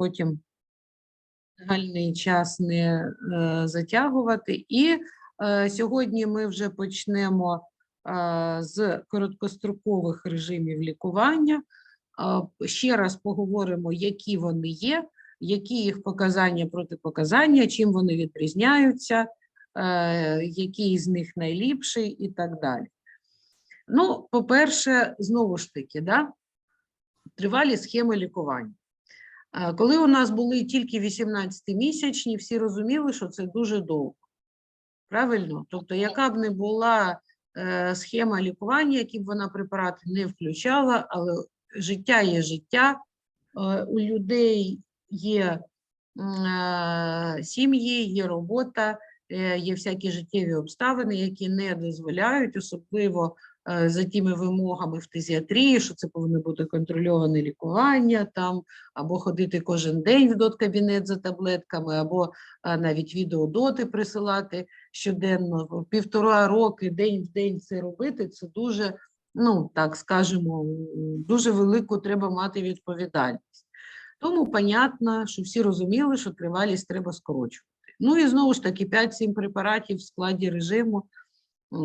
потім загальний час не е, затягувати. І е, сьогодні ми вже почнемо е, з короткострокових режимів лікування. Ще раз поговоримо, які вони є, які їх показання, протипоказання, чим вони відрізняються, який з них найліпший і так далі. Ну, по-перше, знову ж таки, да, тривалі схеми лікування. Коли у нас були тільки 18-місячні, всі розуміли, що це дуже довго. Правильно? Тобто, яка б не була е, схема лікування, які б вона препарати не включала, але життя є життя, е, у людей є е, сім'ї, є робота, є всякі життєві обставини, які не дозволяють, особливо за тими вимогами в фтизіатрії, що це повинно бути контрольоване лікування там, або ходити кожен день в доткабінет за таблетками, або а, навіть відеодоти присилати щоденно. Півтора роки, день в день це робити, це дуже, ну так скажемо, дуже велику треба мати відповідальність. Тому понятно, що всі розуміли, що тривалість треба скорочувати. Ну і знову ж таки, 5-7 препаратів в складі режиму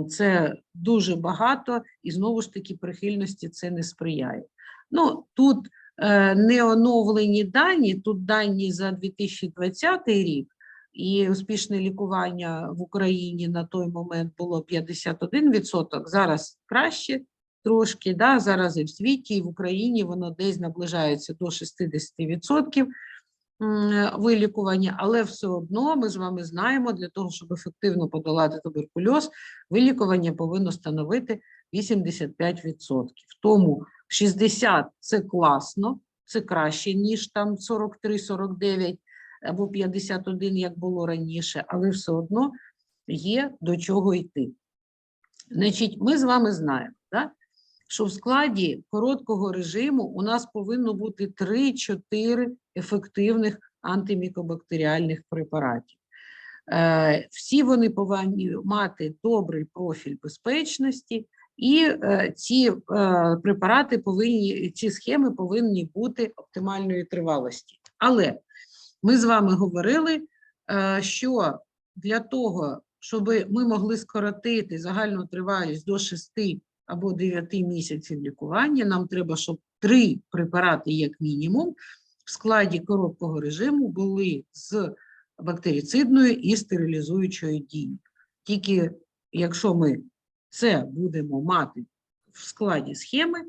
це дуже багато, і знову ж таки прихильності це не сприяє. Ну, тут е, не оновлені дані, тут дані за 2020 рік, і успішне лікування в Україні на той момент було 51%, зараз краще трошки, да, зараз і в світі, і в Україні воно десь наближається до 60% м, вилікування, але все одно ми з вами знаємо, для того, щоб ефективно подолати туберкульоз, вилікування повинно становити 85%. Тому 60 – це класно, це краще, ніж там 43-49 або 51, як було раніше, але все одно є до чого йти. Значить, ми з вами знаємо, да, що в складі короткого режиму у нас повинно бути 3-4 ефективних антимікобактеріальних препаратів. Е, Всі вони повинні мати добрий профіль безпечності, і е, ці е, препарати повинні, ці схеми повинні бути оптимальної тривалості. Але ми з вами говорили, що для того, щоб ми могли скоротити загальну тривалість до 6 або 9 місяців лікування, нам треба, щоб три препарати, як мінімум, в складі короткого режиму були з бактерицидною і стерилізуючою дією. Тільки якщо ми це будемо мати в складі схеми,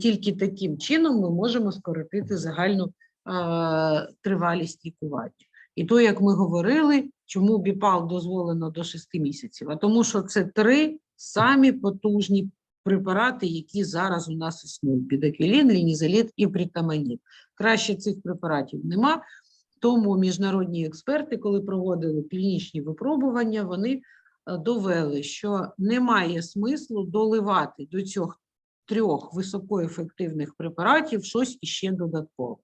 тільки таким чином ми можемо скоротити загальну а, тривалість лікування. І то, як ми говорили, чому біпал дозволено до 6 місяців, а тому що це три самі потужні препарати, які зараз у нас існують: бідаквілін, лінізоліт і притаманід. Краще цих препаратів нема, тому міжнародні експерти, коли проводили клінічні випробування, вони е, довели, що немає смислу доливати до цих трьох високоефективних препаратів щось іще додатково.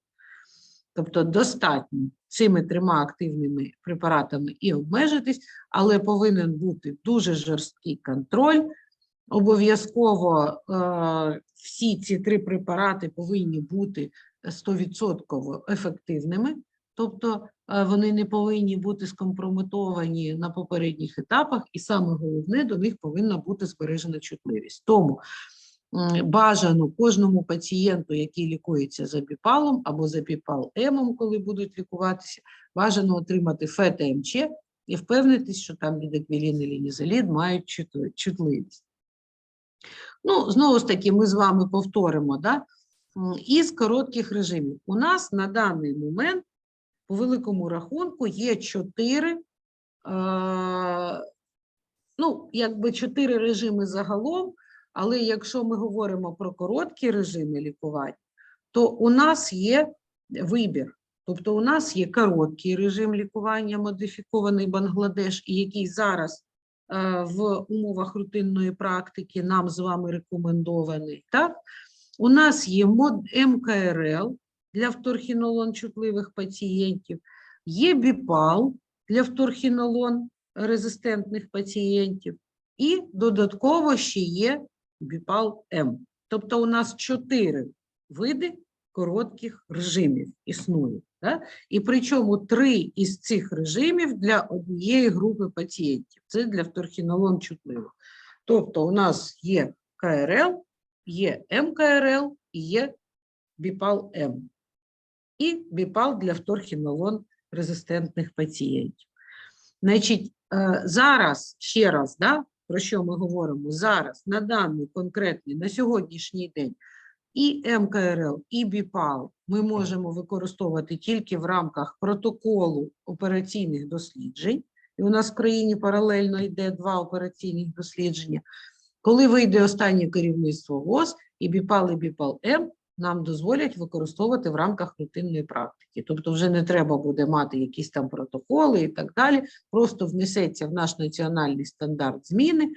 Тобто достатньо цими трьома активними препаратами і обмежитись, але повинен бути дуже жорсткий контроль. Обов'язково е, всі ці три препарати повинні бути 100% ефективними, тобто е, вони не повинні бути скомпрометовані на попередніх етапах, і саме головне, до них повинна бути збережена чутливість. Тому бажано кожному пацієнту, який лікується за біпалом або за біпал-емом, коли будуть лікуватися, бажано отримати ФЕТ-МЧ і впевнитись, що там бідеквілін і лінізолід мають чутливість. Ну, знову ж таки, ми з вами повторимо, да? із коротких режимів. У нас на даний момент, по великому рахунку, є чотири, е, ну, якби чотири режими загалом, але якщо ми говоримо про короткі режими лікування, то у нас є вибір. Тобто у нас є короткий режим лікування, модифікований Бангладеш, який зараз е, в умовах рутинної практики нам з вами рекомендований. Так? У нас є МКРЛ для вторхінолон чутливих пацієнтів, є БІПАЛ для вторхінолон резистентних пацієнтів, і додатково ще є БІПАЛ-М. Тобто у нас чотири види коротких режимів існує. Да? І причому три із цих режимів для однієї групи пацієнтів. Це для вторхінолон чутливих. Тобто у нас є КРЛ, є МКРЛ і є БІПАЛ-М. І БІПАЛ для вторхінолон резистентних пацієнтів. Значить, е, зараз ще раз, да, про що ми говоримо? Зараз, на даний конкретний, на сьогоднішній день, і МКРЛ, і БІПАЛ ми можемо використовувати тільки в рамках протоколу операційних досліджень. І у нас в країні паралельно йде два операційних дослідження. Коли вийде останнє керівництво ВОЗ, і БІПАЛ, і БІПАЛ-М нам дозволять використовувати в рамках рутинної практики. Тобто вже не треба буде мати якісь там протоколи і так далі. Просто внесеться в наш національний стандарт зміни,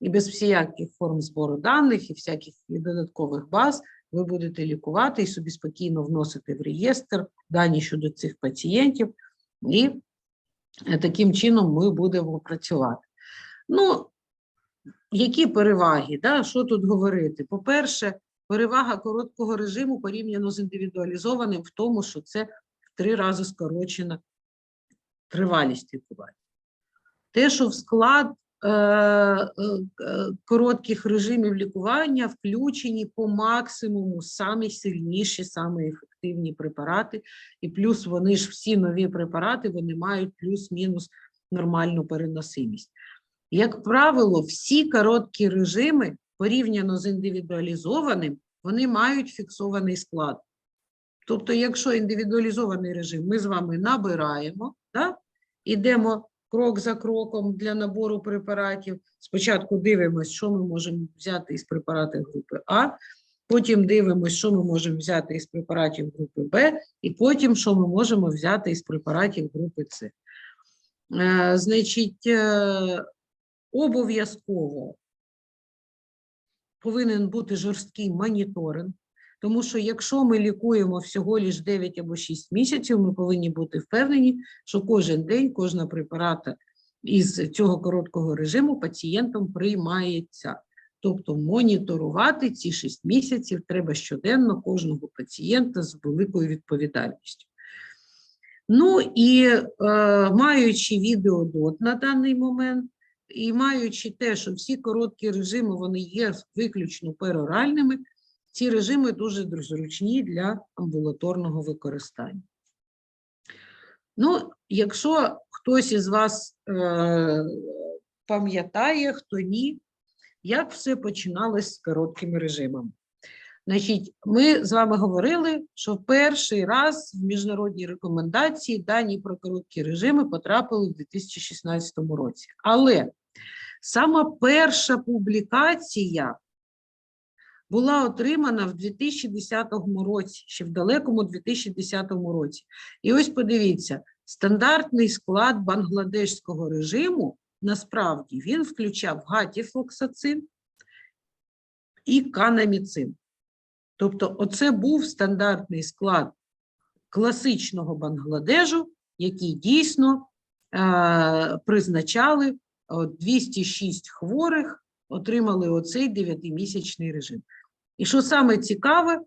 і без всяких форм збору даних і всяких додаткових баз ви будете лікувати і собі спокійно вносити в реєстр дані щодо цих пацієнтів, і е, таким чином ми будемо працювати. Ну, які переваги? Да? Що тут говорити? По-перше, перевага короткого режиму порівняно з індивідуалізованим в тому, що це в три рази скорочена тривалість лікування. Те, що в склад е, е, е, коротких режимів лікування включені по максимуму самі сильніші, самі ефективні препарати, і плюс вони ж всі нові препарати вони мають плюс-мінус нормальну переносимість. Як правило, всі короткі режими порівняно з індивідуалізованим, вони мають фіксований склад. Тобто, якщо індивідуалізований режим ми з вами набираємо, да? ідемо крок за кроком для набору препаратів. Спочатку дивимося, що ми можемо взяти із препаратів групи А, потім дивимося, що ми можемо взяти із препаратів групи Б, і потім, що ми можемо взяти із препаратів групи С. Е, значить, е, обов'язково повинен бути жорсткий моніторинг, тому що якщо ми лікуємо всього лише 9 або 6 місяців, ми повинні бути впевнені, що кожен день кожна препарата із цього короткого режиму пацієнтом приймається. Тобто моніторувати ці 6 місяців треба щоденно кожного пацієнта з великою відповідальністю. Ну і е, маючи відеодот на даний момент, і маючи те, що всі короткі режими вони є виключно пероральними, ці режими дуже зручні для амбулаторного використання. Ну, якщо хтось із вас е, пам'ятає, хто ні, як все починалось з короткими режимами. Значить, ми з вами говорили, що перший раз в міжнародній рекомендації дані про короткі режими потрапили в 2016 році. Але сама перша публікація була отримана в 2010 році, ще в далекому 2010 році. І ось подивіться, стандартний склад бангладешського режиму насправді він включав гатіфлоксацин і канаміцин. Тобто, оце був стандартний склад класичного Бангладежу, який дійсно е, призначали 206 хворих, отримали оцей 9-місячний режим. І що саме цікаве,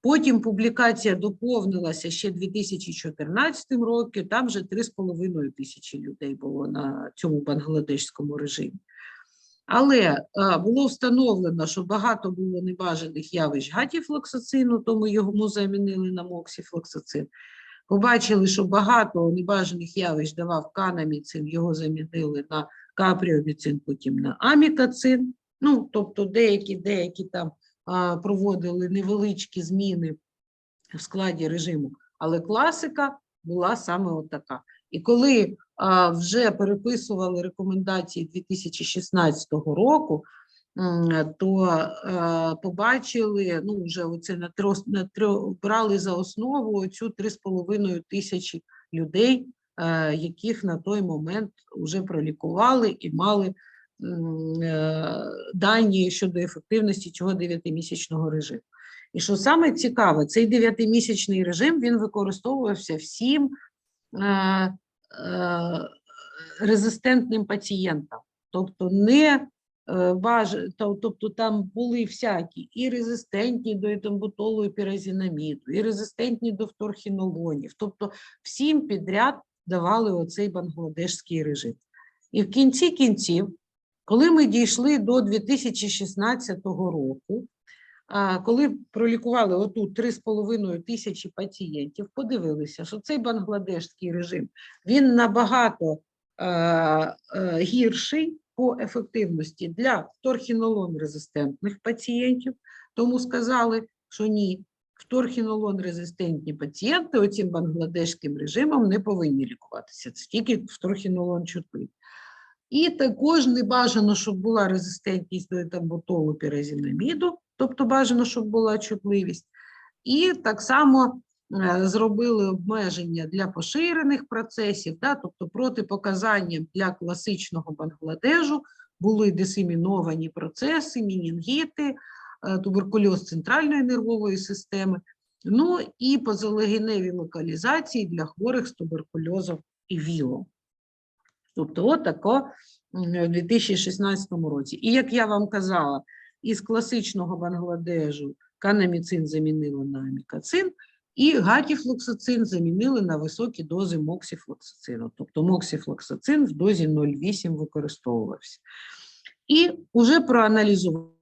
потім публікація доповнилася ще 2014 році, там вже 3,5 тисячі людей було на цьому бангладешському режимі. Але а, було встановлено, що багато було небажаних явищ гатіфлоксацину, тому йому замінили на моксіфлоксацин. Побачили, що багато небажаних явищ давав канаміцин, його замінили на капріоміцин, потім на амікацин. Ну, тобто деякі деякі там а, проводили невеличкі зміни в складі режиму, але класика була саме отака. І коли вже переписували рекомендації 2016 року, то побачили, ну вже оце на трьох на трьох брали за основу цю 3,5 тисячі людей, яких на той момент вже пролікували і мали е, дані щодо ефективності цього 9-місячного режиму. І що саме цікаве, цей 9-місячний режим він використовувався всім е, е, резистентним пацієнтам, тобто не е, то- тобто там були всякі і резистентні до етамбутолу і піразінаміду, і резистентні до вторхінолонів. Тобто всім підряд давали оцей бангладешський режим. І в кінці кінців, коли ми дійшли до 2016 року, коли пролікували отут 3,5 тисячі пацієнтів, подивилися, що цей бангладешський режим він набагато е, е, гірший по ефективності для вторхінолон-резистентних пацієнтів, тому сказали, що ні, вторхінолон-резистентні пацієнти оцим бангладешським режимом не повинні лікуватися, це тільки вторхінолон чутливі. І також не бажано, щоб була резистентність до етамбутолу піразінаміду, тобто бажано, щоб була чутливість. І так само е, зробили обмеження для поширених процесів, да, тобто протипоказанням для класичного Бангладежу були дисеміновані процеси, мінінгіти, е, туберкульоз центральної нервової системи, ну і позалегеневі локалізації для хворих з туберкульозом і ВІЛом. Тобто, от тако м, у 2016 році. І як я вам казала, із класичного Бангладежу канаміцин замінили на амікацин, і гатіфлоксацин замінили на високі дози моксіфлоксацину. Тобто моксіфлоксацин в дозі 0,8 використовувався. І вже проаналізували